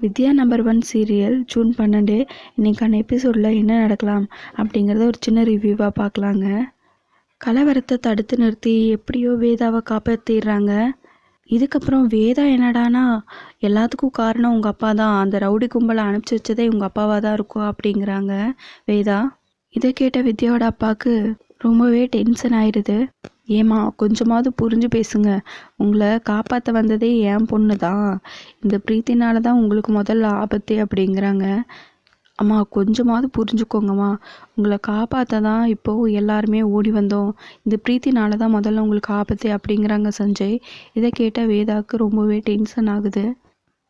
Vidya number one serial June பன்னெண்டு. இன்னைக்கான எபிசோடில் என்ன நடக்கலாம் அப்படிங்கிறத ஒரு சின்ன ரிவ்யூவாக பார்க்கலாங்க கலவரத்தை தடுத்து நிறுத்தி எப்படியோ வேதாவை காப்பாற்றிடுறாங்க இதுக்கப்புறம் வேதா என்னடானா எல்லாத்துக்கும் காரணம் உங்கள் அப்பா தான். அந்த ரவுடி கும்பலை அனுப்பிச்சி வச்சதே உங்கள் அப்பாவாக தான் இருக்கும் அப்படிங்கிறாங்க. வேதா இதை கேட்ட வித்யாவோட அப்பாவுக்கு ரொம்பவே டென்ஷன் ஆயிடுது ஏமா கொஞ்சமாவது புரிஞ்சு பேசுங்க. உங்களை காப்பாற்ற வந்ததே என் பொண்ணு தான். இந்த பிரீத்தினால தான் உங்களுக்கு முதல்ல ஆபத்து அப்படிங்கிறாங்க. அம்மா கொஞ்சமாவது புரிஞ்சுக்கோங்கம்மா. உங்களை காப்பாற்ற தான் இப்போது எல்லாருமே ஓடி வந்தோம். இந்த பிரீத்தினால தான் முதல்ல உங்களுக்கு ஆபத்து அப்படிங்கிறாங்க சஞ்சய். இதை கேட்டால் வேதாவுக்கு ரொம்பவே டென்ஷன் ஆகுது.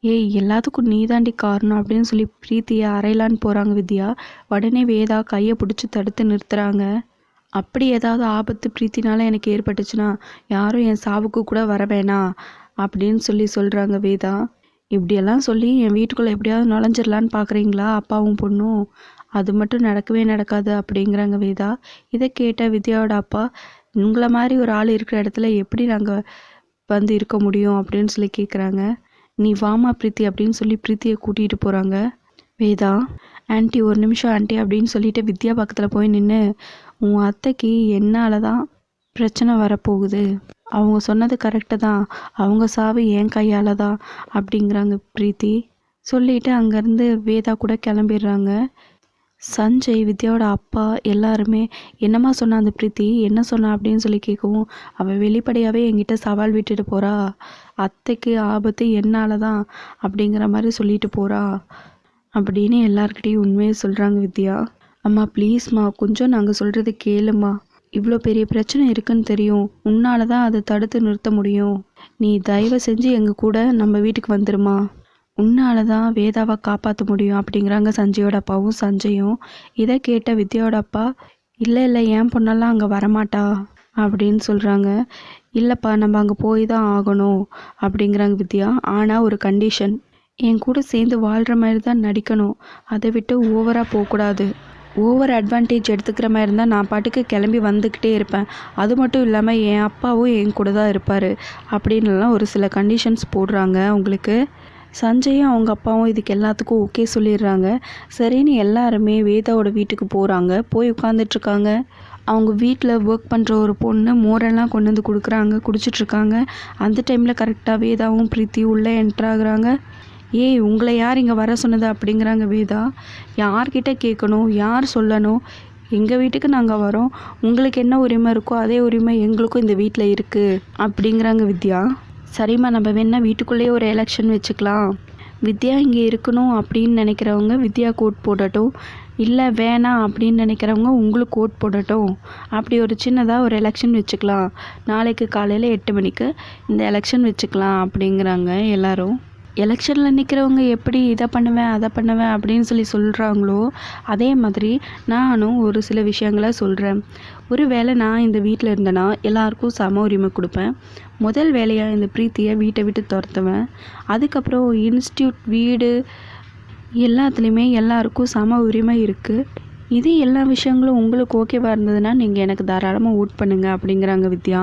ஏய் எல்லாத்துக்கும் நீ தாண்டி காரணம் அப்படின்னு சொல்லி பிரீத்தியை அறையலான்னு போகிறாங்க வித்யா. உடனே வேதா கையை பிடிச்சி தடுத்து நிறுத்துறாங்க. அப்படி ஏதாவது ஆபத்து பிரீத்தினால எனக்கு ஏற்பட்டுச்சுன்னா யாரும் என் சாவுக்கு கூட வர வேணாம் அப்படின்னு சொல்லி சொல்கிறாங்க வேதா. இப்படியெல்லாம் சொல்லி என் வீட்டுக்குள்ளே எப்படியாவது நுழைஞ்சிடலான்னு பார்க்குறீங்களா அப்பாவும் பொண்ணும்? அது மட்டும் நடக்கவே நடக்காது அப்படிங்கிறாங்க வேதா. இதை கேட்ட வித்யாவோட அப்பா உங்களை மாதிரி ஒரு ஆள் இருக்கிற இடத்துல எப்படி நாங்கள் வந்து இருக்க முடியும்? அப்படின்னு சொல்லி கேட்குறாங்க நீ வாமா பிரீத்தி அப்படின்னு சொல்லி பிரீத்தியை கூட்டிகிட்டு போகிறாங்க வேதா ஆன்ட்டி ஒரு நிமிஷம் ஆண்டி அப்படின்னு சொல்லிட்டு வித்யா பக்கத்தில் போய் நின்று உன் அத்தைக்கு என்னால் தான் பிரச்சனை வரப்போகுது? அவங்க சொன்னது கரெக்டு தான். அவங்க சாவு என் கையால் தான் அப்படிங்கிறாங்க பிரீத்தி. சொல்லிட்டு அங்கேருந்து வேதா கூட கிளம்பிடுறாங்க. சஞ்சய் வித்யாவோட அப்பா எல்லாருமே என்னம்மா சொன்னா அந்த பிரீத்தி? என்ன சொன்னா? அப்படின்னு சொல்லி கேட்கவும் அவள் வெளிப்படையாகவே என்கிட்ட சவால் விட்டுட்டு போகிறா அத்தைக்கு ஆபத்து என்னால் தான் அப்படிங்கிற மாதிரி சொல்லிட்டு போகிறா அப்படின்னு எல்லாருக்கிட்டேயும் உண்மையை சொல்கிறாங்க வித்யா. அம்மா ப்ளீஸ்மா கொஞ்சம் நாங்கள் சொல்கிறது கேளுமா. இவ்வளோ பெரிய பிரச்சனை இருக்குன்னு தெரியும். உன்னால தான் அதை தடுத்து நிறுத்த முடியும். நீ தயவு செஞ்சு எங்கள் கூட நம்ம வீட்டுக்கு வந்துருமா. உன்னால தான் வேதாவை காப்பாற்ற முடியும் அப்படிங்கிறாங்க சஞ்சயோட அப்பாவும் சஞ்சயும். இதை கேட்ட வித்யாவோட அப்பா இல்லை இல்லை ஏன் பொண்ணெல்லாம் அங்கே வரமாட்டா அப்படின்னு சொல்கிறாங்க இல்லைப்பா நம்ம அங்கே போய் தான் ஆகணும் அப்படிங்கிறாங்க வித்யா. ஆனால் ஒரு கண்டிஷன் என் கூட சேர்ந்து வாழ்கிற மாதிரி தான் நடிக்கணும். அதை விட்டு ஓவராக போகக்கூடாது. ஓவர் அட்வான்டேஜ் எடுத்துக்கிற மாதிரி இருந்தால் நான் பாட்டுக்கு கிளம்பி வந்துக்கிட்டே இருப்பேன். அது மட்டும் இல்லாமல் என் அப்பாவும் என் கூட தான் இருப்பார். அப்படின்லாம் ஒரு சில கண்டிஷன்ஸ் போடுறாங்க அவங்களுக்கு. சஞ்சயும் அவங்க அப்பாவும் இதுக்கு எல்லாத்துக்கும் ஓகே சொல்லிடுறாங்க. சரின்னு எல்லாருமே வேதாவோட வீட்டுக்கு போகிறாங்க போய் உட்காந்துட்ருக்காங்க அவங்க வீட்டில் ஒர்க் பண்ணுற ஒரு பொண்ணு மோரெல்லாம் கொண்டு வந்து கொடுக்குறாங்க. குடிச்சிட்ருக்காங்க அந்த டைமில் கரெக்டாக வேதாவும் பிரீத்தி உள்ளே என்ட்ராகிறாங்க ஏய் உங்களை யார் இங்கே வர சொன்னது அப்படிங்கிறாங்க வேதா. யார்கிட்ட கேட்கணும் யார் சொல்லணும்? எங்கள் வீட்டுக்கு நாங்கள் வரோம். உங்களுக்கு என்ன உரிமை இருக்கோ அதே உரிமை எங்களுக்கும் இந்த வீட்டில் இருக்குது அப்படிங்கிறாங்க வித்யா. சரிம்மா நம்ம வேணால் வீட்டுக்குள்ளேயே ஒரு எலெக்ஷன் வச்சுக்கலாம். வித்யா இங்கே இருக்கணும் அப்படின்னு நினைக்கிறவங்க வித்யா கோட் போடட்டும். இல்லை வேணாம் அப்படின்னு நினைக்கிறவங்க உங்களுக்கு கோட் போடட்டும். அப்படி ஒரு சின்னதாக ஒரு எலெக்ஷன் வச்சுக்கலாம். நாளைக்கு காலையில் எட்டு மணிக்கு இந்த எலெக்ஷன் வச்சுக்கலாம் அப்படிங்கிறாங்க எல்லோரும். எலெக்ஷனில் நிற்கிறவங்க எப்படி இதை பண்ணுவேன் அதை பண்ணுவேன் அப்படின்னு சொல்லி சொல்கிறாங்களோ அதே மாதிரி நானும் ஒரு சில விஷயங்களை சொல்கிறேன் ஒரு வேளை நான் இந்த வீட்டில் இருந்தேன்னா எல்லாருக்கும் சம உரிமை கொடுப்பேன். முதல் வேலையாக இந்த பிரீத்தியை வீட்டை விட்டு துரத்துவேன். அதுக்கப்புறம் இன்ஸ்டியூட் வீடு எல்லாத்துலேயுமே எல்லாருக்கும் சம உரிமை இருக்குது இது எல்லா விஷயங்களும் உங்களுக்கு ஓகேவாக இருந்ததுன்னா நீங்கள் எனக்கு தாராளமாக ஓட் பண்ணுங்கள் அப்படிங்கிறாங்க வித்யா.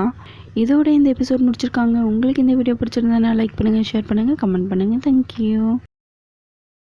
இதோட இந்த எபிசோட் முடிச்சிருக்காங்க. உங்களுக்கு இந்த வீடியோ பிடிச்சிருந்தா லைக் பண்ணுங்கள் ஷேர் பண்ணுங்கள் கமெண்ட் பண்ணுங்கள் தேங்க்யூ